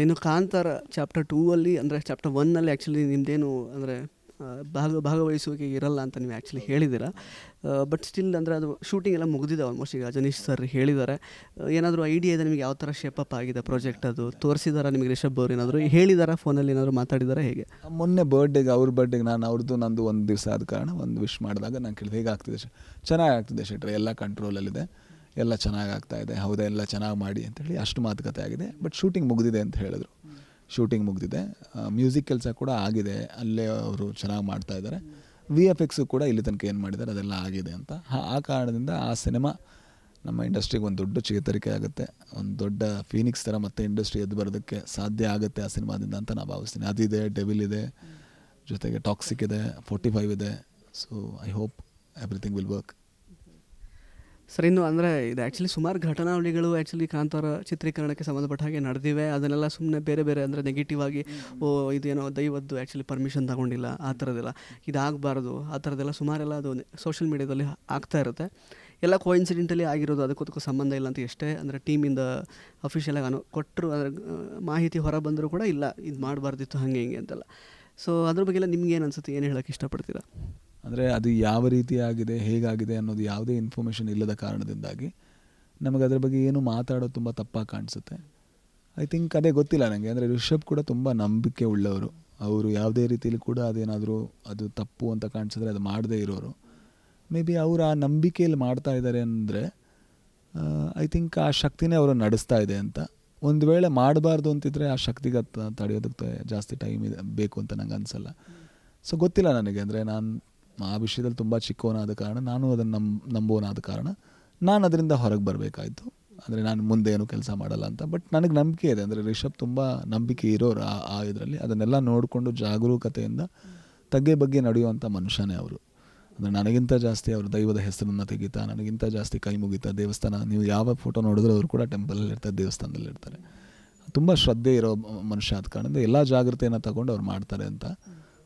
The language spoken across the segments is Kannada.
ಇನ್ನು ಕಾಂತಾರ ಚಾಪ್ಟರ್ ಟೂ ಅಲ್ಲಿ, ಅಂದರೆ ಚಾಪ್ಟರ್ ಒನ್ನಲ್ಲಿ ಆ್ಯಕ್ಚುಲಿ ನಿಮ್ಮದೇನು ಅಂದರೆ ಭಾಗ, ಭಾಗವಹಿಸುವಿಕೆ ಇರಲ್ಲ ಅಂತ ನೀವು ಆ್ಯಕ್ಚುಲಿ ಹೇಳಿದ್ದೀರಾ. ಬಟ್ ಸ್ಟಿಲ್ ಅಂದರೆ ಅದು ಶೂಟಿಂಗ್ ಎಲ್ಲ ಮುಗಿದಿದೆ ಆಲ್ಮೋಸ್ಟ್ ಈಗ, ಅಜನೀಶ್ ಸರ್ ಹೇಳಿದ್ದಾರೆ. ಏನಾದರೂ ಐಡಿಯಾ ಇದೆ ನಿಮಗೆ ಯಾವ ಥರ ಶೇಪಪ್ ಆಗಿದೆ ಪ್ರಾಜೆಕ್ಟ್ ಅದು? ತೋರಿಸಿದಾರ ನಿಮಗೆ ರಿಷಬ್ ಅವ್ರು ಏನಾದರೂ? ಹೇಳಿದಾರಾ ಫೋನಲ್ಲಿ ಏನಾದರೂ ಮಾತಾಡಿದಾರಾ ಹೇಗೆ? ಮೊನ್ನೆ ಬರ್ಡೇಗೆ ಅವ್ರ ಬರ್ಡೇಗೆ ನಾನು ಅವ್ರದ್ದು ನಂದು ಒಂದು ದಿವಸ ಆದ ಕಾರಣ ಒಂದು ವಿಶ್ ಮಾಡಿದಾಗ ನಾನು ಕೇಳಿದೆ ಹೇಗೆ ಆಗ್ತಿದೆ ಶೆ- ಚೆನ್ನಾಗಿ ಆಗ್ತಿದೆ ಶೆಟ್ರೆ, ಎಲ್ಲ ಕಂಟ್ರೋಲಲ್ಲಿದೆ ಎಲ್ಲ ಚೆನ್ನಾಗಿ ಇದೆ, ಹೌದಾ, ಎಲ್ಲ ಚೆನ್ನಾಗಿ ಮಾಡಿ ಅಂತೇಳಿ ಅಷ್ಟು ಮಾತುಕತೆ ಆಗಿದೆ. ಬಟ್ ಶೂಟಿಂಗ್ ಮುಗಿದಿದೆ ಅಂತ ಹೇಳಿದ್ರು. ಶೂಟಿಂಗ್ ಮುಗಿದಿದೆ. ಮ್ಯೂಸಿಕ್ ಕೆಲಸ ಕೂಡ ಆಗಿದೆ. ಅಲ್ಲೇ ಅವರು ಚೆನ್ನಾಗಿ ಮಾಡ್ತಾ ಇದ್ದಾರೆ. ವಿ ಎಫ್ ಎಕ್ಸು ಕೂಡ ಇಲ್ಲಿ ತನಕ ಏನು ಮಾಡಿದ್ದಾರೆ, ಅದೆಲ್ಲ ಆಗಿದೆ ಅಂತ. ಆ- ಆ ಕಾರಣದಿಂದ ಆ ಸಿನಿಮಾ ನಮ್ಮ ಇಂಡಸ್ಟ್ರಿಗೆ ಒಂದು ದೊಡ್ಡ ಚೇತರಿಕೆ ಆಗುತ್ತೆ. ಒಂದು ದೊಡ್ಡ ಫೀನಿಕ್ಸ್ ಥರ ಮತ್ತೆ ಇಂಡಸ್ಟ್ರಿ ಎದ್ದು ಬರೋದಕ್ಕೆ ಸಾಧ್ಯ ಆಗುತ್ತೆ ಆ ಸಿನಿಮಾದಿಂದ ಅಂತ ನಾನು ಭಾವಿಸ್ತೀನಿ. ಅದಿದೆ ಡೆವಿಲ್ ಇದೆ, ಜೊತೆಗೆ ಟಾಕ್ಸಿಕ್ ಇದೆ ಫೋರ್ಟಿ ಫೈವ್ ಇದೆ. So I hope everything will work sir, ಇನ್ನು ಅಂದರೆ ಇದು ಆ್ಯಕ್ಚುಲಿ ಸುಮಾರು ಘಟನಾವಳಿಗಳು ಆ್ಯಕ್ಚುಲಿ ಕಾಂತಾರ ಚಿತ್ರೀಕರಣಕ್ಕೆ ಸಂಬಂಧಪಟ್ಟ ಹಾಗೆ ನಡೆದಿವೆ. ಅದನ್ನೆಲ್ಲ ಸುಮ್ಮನೆ ಬೇರೆ ಬೇರೆ ಅಂದರೆ ನೆಗೆಟಿವ್ ಆಗಿ, ಓ ಇದೇನೋ ದೈವದ್ದು ಆ್ಯಕ್ಚುಲಿ ಪರ್ಮಿಷನ್ ತಗೊಂಡಿಲ್ಲ, ಆ ಥರದ್ದೆಲ್ಲ ಇದಾಗಬಾರ್ದು, ಆ ಥರದ್ದೆಲ್ಲ ಸುಮಾರೆಲ್ಲ ಅದು ಸೋಷಿಯಲ್ ಮೀಡ್ಯಾದಲ್ಲಿ ಆಗ್ತಾ ಇರುತ್ತೆ. ಎಲ್ಲ ಕೋಇನ್ಸಿಡೆಂಟಲಿ ಆಗಿರೋದು ಅದಕ್ಕೂ ಸಂಬಂಧ ಇಲ್ಲ ಅಂತ ಎಷ್ಟೇ ಅಂದರೆ ಟೀಮಿಂದ ಅಫಿಷಿಯಲಾಗಿ ಅನು ಕೊಟ್ಟರು ಅದರ ಮಾಹಿತಿ ಹೊರ ಬಂದರೂ ಕೂಡ ಇಲ್ಲ, ಇದು ಮಾಡಬಾರ್ದಿತ್ತು ಹಾಗೆ ಹಿಂಗೆ ಅಂತೆಲ್ಲ. ಸೊ ಅದ್ರ ಬಗ್ಗೆ ನಿಮ್ಗೆ ಏನು ಅನ್ಸುತ್ತೆ? ಏನು ಹೇಳೋಕ್ಕೆ ಇಷ್ಟಪಡ್ತೀರಾ? ಅಂದರೆ ಅದು ಯಾವ ರೀತಿ ಆಗಿದೆ, ಹೇಗಾಗಿದೆ ಅನ್ನೋದು ಯಾವುದೇ ಇನ್ಫಾರ್ಮೇಷನ್ ಇಲ್ಲದ ಕಾರಣದಿಂದಾಗಿ ನಮಗೆ ಅದ್ರ ಬಗ್ಗೆ ಏನು ಮಾತಾಡೋದು ತುಂಬ ತಪ್ಪಾಗಿ ಕಾಣಿಸುತ್ತೆ. ಐ ಥಿಂಕ್ ಅದೇ ಗೊತ್ತಿಲ್ಲ ನನಗೆ ಅಂದರೆ ರಿಷಬ್ ಕೂಡ ತುಂಬ ನಂಬಿಕೆ ಉಳ್ಳವರು. ಅವರು ಯಾವುದೇ ರೀತಿಯಲ್ಲಿ ಕೂಡ ಅದೇನಾದರೂ ಅದು ತಪ್ಪು ಅಂತ ಕಾಣಿಸಿದ್ರೆ ಅದು ಮಾಡದೇ ಇರೋರು. ಮೇ ಬಿ ಅವರು ಆ ನಂಬಿಕೆಯಲ್ಲಿ ಮಾಡ್ತಾ ಇದ್ದಾರೆ ಅಂದರೆ ಐ ಥಿಂಕ್ ಆ ಶಕ್ತಿನೇ ಅವರು ನಡೆಸ್ತಾ ಇದೆ ಅಂತ. ಒಂದು ವೇಳೆ ಮಾಡಬಾರ್ದು ಅಂತಿದ್ರೆ ಆ ಶಕ್ತಿಗೆ ತಡೆಯೋದಕ್ಕೆ ಜಾಸ್ತಿ ಟೈಮ್ ಇದೆ, ಬೇಕು ಅಂತ ನಂಗೆ ಅನಿಸಲ್ಲ. ಸೊ ಗೊತ್ತಿಲ್ಲ ನನಗೆ, ಅಂದರೆ ನಾನು ಆ ವಿಷಯದಲ್ಲಿ ತುಂಬ ಚಿಕ್ಕವನಾದ ಕಾರಣ ನಾನು ಅದನ್ನು ನಂಬ ನಂಬೋನಾದ ಕಾರಣ ನಾನು ಅದರಿಂದ ಹೊರಗೆ ಬರಬೇಕಾಯ್ತು. ಅಂದರೆ ನಾನು ಮುಂದೆ ಏನು ಕೆಲಸ ಮಾಡಲ್ಲ ಅಂತ. ಬಟ್ ನನಗೆ ನಂಬಿಕೆ ಇದೆ. ಅಂದರೆ ರಿಷಬ್ ತುಂಬ ನಂಬಿಕೆ ಇರೋರು ಆ ಆ ಇದರಲ್ಲಿ. ಅದನ್ನೆಲ್ಲ ನೋಡಿಕೊಂಡು ಜಾಗರೂಕತೆಯಿಂದ ತಗ್ಗೆ ಬಗ್ಗೆ ನಡೆಯುವಂಥ ಮನುಷ್ಯನೇ ಅವರು. ಅಂದರೆ ನನಗಿಂತ ಜಾಸ್ತಿ ಅವರು ದೈವದ ಹೆಸರನ್ನು ತೆಗಿತಾ, ನನಗಿಂತ ಜಾಸ್ತಿ ಕೈ ಮುಗಿತಾ, ದೇವಸ್ಥಾನ, ನೀವು ಯಾವ ಫೋಟೋ ನೋಡಿದ್ರೂ ಅವರು ಕೂಡ ಟೆಂಪಲಲ್ಲಿ ಇರ್ತಾರೆ, ದೇವಸ್ಥಾನದಲ್ಲಿ ಇರ್ತಾರೆ. ತುಂಬ ಶ್ರದ್ಧೆ ಇರೋ ಮನುಷ್ಯ ಆದ ಕಾರಣದಿಂದ ಎಲ್ಲ ಜಾಗ್ರತೆಯನ್ನು ತಗೊಂಡು ಅವ್ರು ಮಾಡ್ತಾರೆ ಅಂತ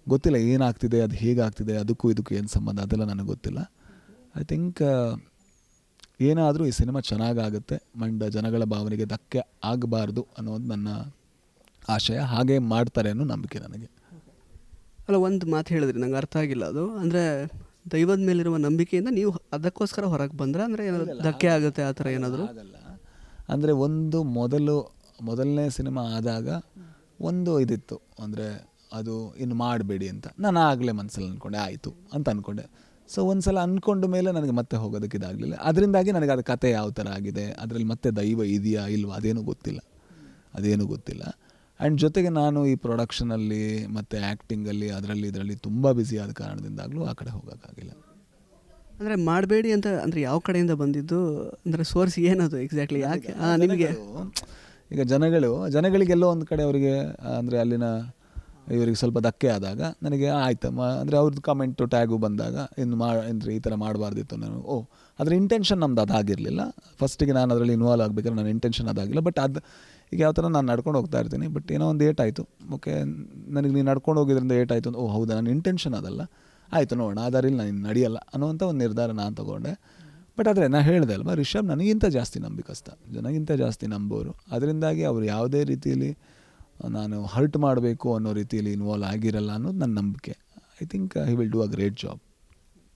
ಗೊತ್ತಿಲ್ಲ ಏನಾಗ್ತಿದೆ ಅದು ಹೇಗಾಗ್ತಿದೆ ಅದಕ್ಕೂ ಇದಕ್ಕೂ ಏನು ಸಂಬಂಧ ಅದೆಲ್ಲ ನನಗೆ ಗೊತ್ತಿಲ್ಲ. ಐ ಥಿಂಕ್ ಏನಾದರೂ ಈ ಸಿನಿಮಾ ಚೆನ್ನಾಗಾಗುತ್ತೆ ಮಂಡ ಜನಗಳ ಭಾವನೆಗೆ ಧಕ್ಕೆ ಆಗಬಾರ್ದು ಅನ್ನೋದು ನನ್ನ ಆಶಯ. ಹಾಗೆ ಮಾಡ್ತಾರೆ ಅನ್ನೋ ನಂಬಿಕೆ ನನಗೆ. ಅಲ್ಲ ಒಂದು ಮಾತು ಹೇಳಿದ್ರಿ ನಂಗೆ ಅರ್ಥ ಆಗಿಲ್ಲ ಅದು. ಅಂದರೆ ದೈವದ ಮೇಲಿರುವ ನಂಬಿಕೆಯಿಂದ ನೀವು ಅದಕ್ಕೋಸ್ಕರ ಹೊರಗೆ ಬಂದರೆ ಅಂದರೆ ಏನಾದರೂ ಧಕ್ಕೆ ಆಗುತ್ತೆ ಆ ಥರ ಏನಾದರೂ? ಆಗಲ್ಲ ಅಂದರೆ ಒಂದು ಮೊದಲು ಮೊದಲನೇ ಸಿನಿಮಾ ಆದಾಗ ಒಂದು ಇದಿತ್ತು. ಅಂದರೆ ಅದು ಇನ್ನು ಮಾಡಬೇಡಿ ಅಂತ. ನಾನು ಆಗಲೇ ಮನಸ್ಸಲ್ಲಿ ಅಂದ್ಕೊಂಡೆ ಆಯಿತು ಅಂತ ಅಂದ್ಕೊಂಡೆ ಸೊ ಒಂದು ಸಲ ಅಂದ್ಕೊಂಡ ಮೇಲೆ ನನಗೆ ಮತ್ತೆ ಹೋಗೋದಕ್ಕೆ ಇದಾಗಲಿಲ್ಲ. ಅದರಿಂದಾಗಿ ನನಗೆ ಅದು ಕತೆ ಯಾವ ಥರ ಆಗಿದೆ ಅದರಲ್ಲಿ ಮತ್ತೆ ದೈವ ಇದೆಯಾ ಇಲ್ವಾ ಅದೇನೂ ಗೊತ್ತಿಲ್ಲ. ಅದೇನೂ ಗೊತ್ತಿಲ್ಲ. ಆ್ಯಂಡ್ ಜೊತೆಗೆ ನಾನು ಈ ಪ್ರೊಡಕ್ಷನಲ್ಲಿ ಮತ್ತು ಆ್ಯಕ್ಟಿಂಗಲ್ಲಿ ಅದರಲ್ಲಿ ಇದರಲ್ಲಿ ತುಂಬ ಬ್ಯುಸಿ ಆದ ಕಾರಣದಿಂದಾಗಲೂ ಆ ಕಡೆ ಹೋಗೋಕ್ಕಾಗಿಲ್ಲ. ಅಂದರೆ ಮಾಡಬೇಡಿ ಅಂತ ಅಂದರೆ ಯಾವ ಕಡೆಯಿಂದ ಬಂದಿದ್ದು? ಅಂದರೆ ಸೋರ್ಸ್ ಏನದು ಎಕ್ಸಾಕ್ಟ್ಲಿ ಯಾಕೆ? ನಿಮಗೆ? ಈಗ ಜನಗಳು ಜನಗಳಿಗೆಲ್ಲೋ ಒಂದು ಕಡೆ ಅವರಿಗೆ ಅಂದರೆ ಅಲ್ಲಿನ ಇವರಿಗೆ ಸ್ವಲ್ಪ ಧಕ್ಕೆ ಆದಾಗ ನನಗೆ ಆಯ್ತಮ್ಮ ಅಂದರೆ ಅವ್ರದ್ದು ಕಮೆಂಟು ಟ್ಯಾಗು ಬಂದಾಗ ಇನ್ನು ಮಾ, ಅಂದರೆ ಈ ಥರ ಮಾಡಬಾರ್ದಿತ್ತು ನಾನು. ಓ ಅದರ ಇಂಟೆನ್ಷನ್ ನಮ್ದು ಅದಾಗಿರಲಿಲ್ಲ ಫಸ್ಟಿಗೆ ನಾನು ಅದರಲ್ಲಿ ಇನ್ವಾಲ್ವ್ ಆಗಬೇಕಾದ್ರೆ ನನ್ನ ಇಂಟೆನ್ಷನ್ ಅದಾಗಿಲ್ಲ ಬಟ್ ಅದು, ಈಗ ಯಾವ ಥರ ನಾನು ನಡ್ಕೊಂಡು ಹೋಗ್ತಾ ಇರ್ತೀನಿ. ಬಟ್ ಏನೋ ಒಂದು ಏಟಾಯಿತು ಓಕೆ ನನಗೆ ನೀನು ನಡ್ಕೊಂಡು ಹೋಗಿದ್ರಿಂದ ಏಟಾಯಿತು ಓ, ಹೌದಾ, ನನ್ನ ಇಂಟೆನ್ಷನ್ ಅದಲ್ಲ. ಆಯಿತು ನೋಡೋಣ ಅದರಲ್ಲಿ ನಾನು ನಡೆಯಲ್ಲ ಅನ್ನುವಂಥ ಒಂದು ನಿರ್ಧಾರ ನಾನು ತಗೊಂಡೆ. ಬಟ್ ಆದರೆ ನಾನು ಹೇಳಿದೆ ಅಲ್ವಾ, ರಿಷಬ್ ನನಗಿಂತ ಜಾಸ್ತಿ ನಂಬಿಕಸ್ತ. ಜನಗಿಂತ ಜಾಸ್ತಿ ನಂಬೋರು. ಅದರಿಂದಾಗಿ ಅವರು ಯಾವುದೇ ರೀತಿಯಲ್ಲಿ ನಾನು ಹರ್ಟ್ ಮಾಡಬೇಕು ಅನ್ನೋ ರೀತಿಯಲ್ಲಿ ಇನ್ವಾಲ್ವ್ ಆಗಿರಲ್ಲ ಅನ್ನೋದು ನನ್ನ ನಂಬಿಕೆ. I think I will do a great job